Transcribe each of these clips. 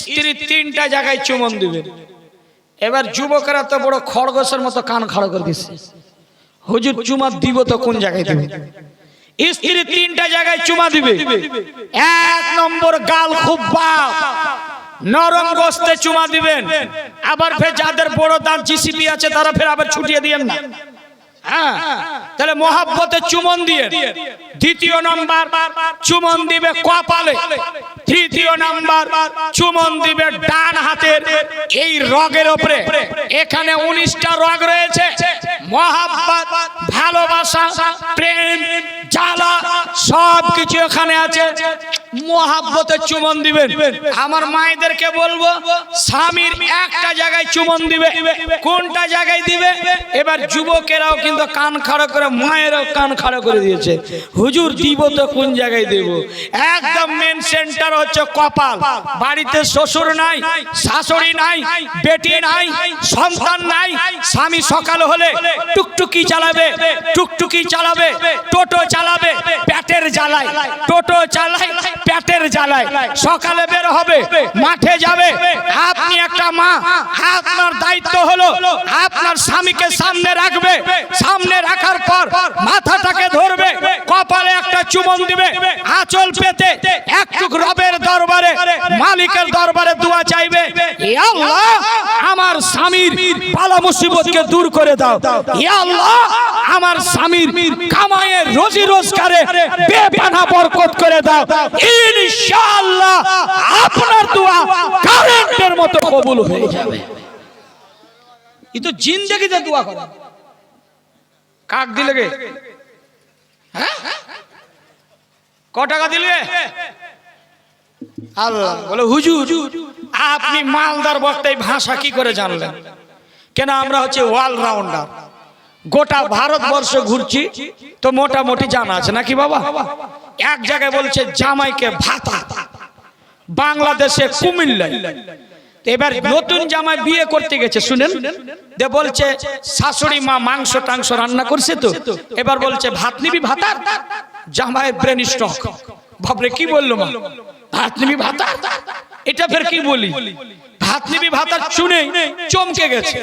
স্ত্রী তিনটা জায়গায় চুমন দিবেন এবার যুবকেরা তো বড় খড়গোশের মতো কান খাড়ো করে দিচ্ছে হুজুর চুমা দিব তো কোন জায়গায় দিবে? স্ত্রী তিনটা জায়গায় চুমা দিবে। এক নম্বর গাল খুব বাপ নরম গোস্তে চুমা দিবেন। আবার ফের যাদের বড় দাঁত জিসিপি আছে, তারা ফের আবার ছুটিয়ে দিয়েন না। হ্যাঁ তাহলে মহাব্বতে চুমন দিয়ে। দ্বিতীয় নাম্বার, চুমন দিবে কপালে। তৃতীয় নাম্বার চুমন দিবে ডান হাতের এই রগের উপরে এখানে উনিশটা রগ রয়েছে। মহাব্বত, ভালোবাসা, প্রেম, জ্বালা সব কিছু এখানে আছে। মহাব্বতে চুমন দিবেন। আমার মায়েদেরকে বলব, স্বামীর একটা জায়গায় চুমন দিবে, কোনটা জায়গায় দিবে? এবার যুবকেরাও কিন্তু কান খাড়ো করে, মায়েরাও কান খাড়ো করে দিয়েছে। হুজুর, দিব তো কোন জায়গায় দেব? একদম মেন সেন্টার হচ্ছে কপাল। বাড়িতে শ্বশুর নাই, শাশুড়ি নাই, বেটি নাই, সন্তান নাই, স্বামী সকাল হলে টুকটুকি চালাবে টুকটুকি চালাবে, টোটো চালাবে প্যাটের জ্বালায়, টোটো চালায় পেটের জ্বালায়। সকালে বের হবে মাঠে যাবে। আপনি মা, আপনার দায়িত্ব হলো আপনার স্বামীকে সামনে রাখবে। সামনে রাখার পর মাথাটাকে ধরবে, কপালে একটা চুমন দিবে পেতে রবের দরবারে, মালিকের দরবারে দোয়া চাইবে। আল্লাহ, আমার স্বামীর বালা মুসিবতকে দূর করে দাও। আল্লাহ, আমার স্বামীর কামাইয়ের রোজি রোজগারে বেপানা বরকত করে দাও। ইনশাআল্লাহ, আপনার দোয়া কারেন্টের মতো কবুল হয়ে যাবে। ই তো জিন্দেগিতে দোয়া করে। কাক দিলে গে হ্যাঁ? ক টাকা দিলে? আল্লাহ। বলে হুজুর আপনি মালদার বক্তায় ভাষা কি করে জানলেন? কেন আমরা হচ্ছে অলরাউন্ডার গোটা ভারতবর্ষ ঘুরছি তো মোটামুটি জানা আছে নাকি বাবা? এক জায়গায় বলছে জামাইকে ভাতা। বাংলাদেশে কুমিল্লায়। এবার নতুন জামাই বিয়ে করতে গেছে শুনেন? দে বলছে শাশুড়ি মা মাংস টাংস রান্না করছে তো? এবার বলছে ভাত নিবি ভাতার জামাইয়ের ব্রেন স্টক বাপরে কি বলল মা? ভাত নিবি ভাতার এটা ফের কি বলি? ভাত নিবি ভাতার শুনে চমকে গেছে।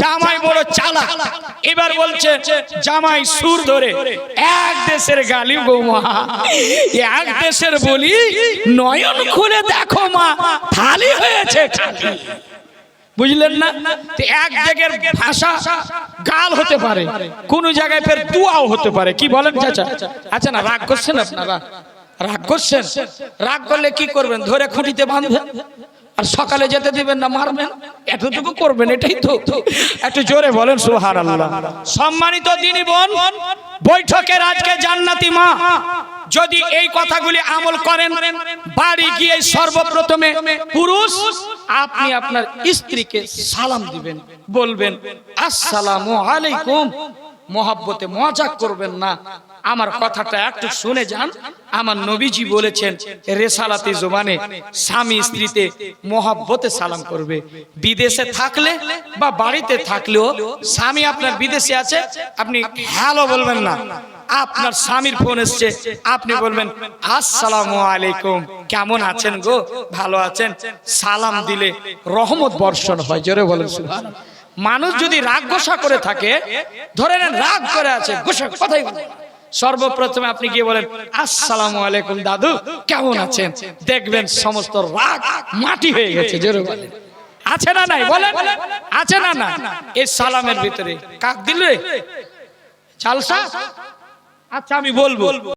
জামাই বড় চালা এবার বলছে জামাই সুর ধরে এক দেশের গালি বৌমা এক দেশের বলি নয়ন খুলে দেখো মা। থালি খালি বুঝলেন না? এক জায়গার ভাষা গাল হতে পারে, কোন জায়গায় ফের দুয়াও হতে পারে। কি বলেন চাচা? আচ্ছা না, রাগ করছেন আপনারা? রাগ করছেন? রাগ করলে কি করবেন? ধরে খুঁটিতে বাঁধবেন আর সকালে যেতে দিবেন না মারবেন? এতটুকু করবেন, এটাই তো। একটু জোরে বলেন সুহার আল্লাহ সম্মানিত দিনী বোন, বৈঠকের আজকে জান্নাতি মা। যদি এই কথাগুলি আমল করেন, বাড়ি গিয়ে সর্বপ্রথমে পুরুষ, আপনি আপনার স্ত্রীকে সালাম দিবেন, বলবেন, আসসালামু আলাইকুম। মহাব্বতে মজা করবেন না। আমার কথাটা একটু শুনে যান। আমার নবীজি বলেছেন, রেসালাতি জোবানে স্বামী স্ত্রীতে মহাব্বতে সালাম করবে। বিদেশে থাকলে বা বাড়িতে থাকলেও স্বামী আপনার বিদেশে আছে, আপনি হ্যালো বলবেন না। আপনার স্বামীর ফোন এসছে। আপনি বলবেন, আসসালামু আলাইকুম। কেমন আছেন গো? ভালো আছেন? সালাম দিলে রহমত বর্ষণ হয়, জোরে বলেন মানুষ যদি রাগ গোসা করে থাকে, ধরে নেন রাগ করে আছে, গোসা কথাই। সর্বপ্রথমে আপনি গিয়ে বলেন, আসসালামু আলাইকুম দাদু, কেমন আছেন? দেখবেন সমস্ত রাগ মাটি হয়ে গেছে, জোরে বলেন। আছে না নাই? বলেন। আছে না না? এই সালামের ভিতরে কাক দিলে চালসা? আচ্ছা আমি বলব।